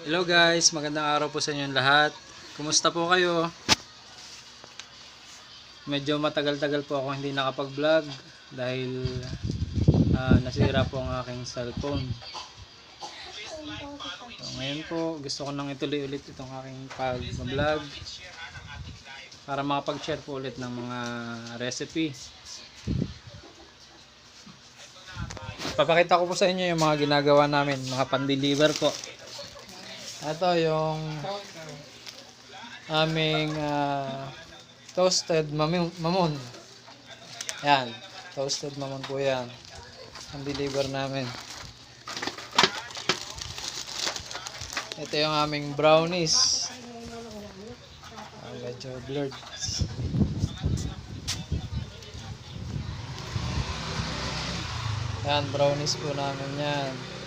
Hello guys, magandang araw po sa inyong lahat. Kumusta po kayo? Medyo matagal-tagal po ako hindi nakapag-vlog dahil ah, nasira po ang aking cellphone. So, ngayon po, gusto ko nang ituloy ulit itong aking pag-vlog para makapag-share po ulit ng mga recipe. Papakita ko po sa inyo yung mga ginagawa namin, mga pan-deliver po. Ito yung aming ah, toasted mamon. Yan, toasted mamon po yan. Ang deliver namin. Ito yung aming brownies. Ah, medyo blurred. Yan, brownies po namin yan.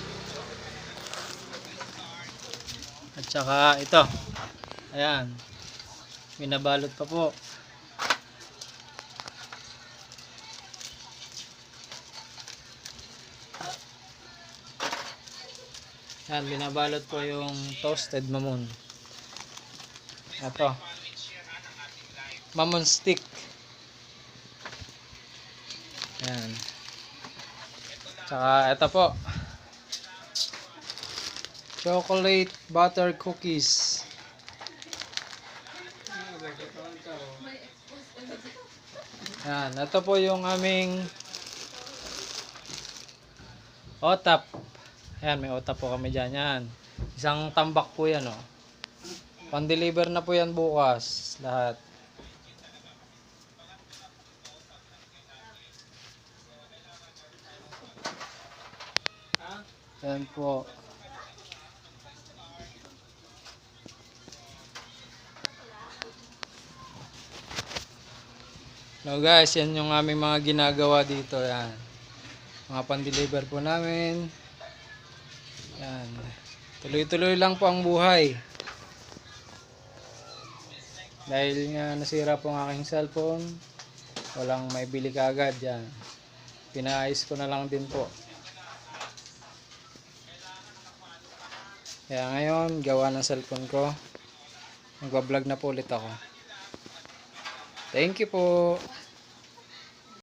At saka ito. Ayan. Binabalot pa po. Ayan, binabalot po yung toasted mamon. Ito. Mamon stick. Ayan. Tsaka ito po. Chocolate butter cookies. Yan, ito po yung aming otap. Ayan, may otap po kami dyan. Yan. Isang tambak po yan, oh. Pan-deliver na po yan bukas. Lahat. Yan po. No guys, yan yung aming mga ginagawa dito. Yan. Mga pan-deliver po namin. Yan. Tuloy-tuloy lang po ang buhay. Dahil nga nasira po ang aking cellphone, walang may bili kagad yan. Pinaayos ko na lang din po. Kaya ngayon, gawa ng cellphone ko. Magbablog na po ulit ako. Thank you po.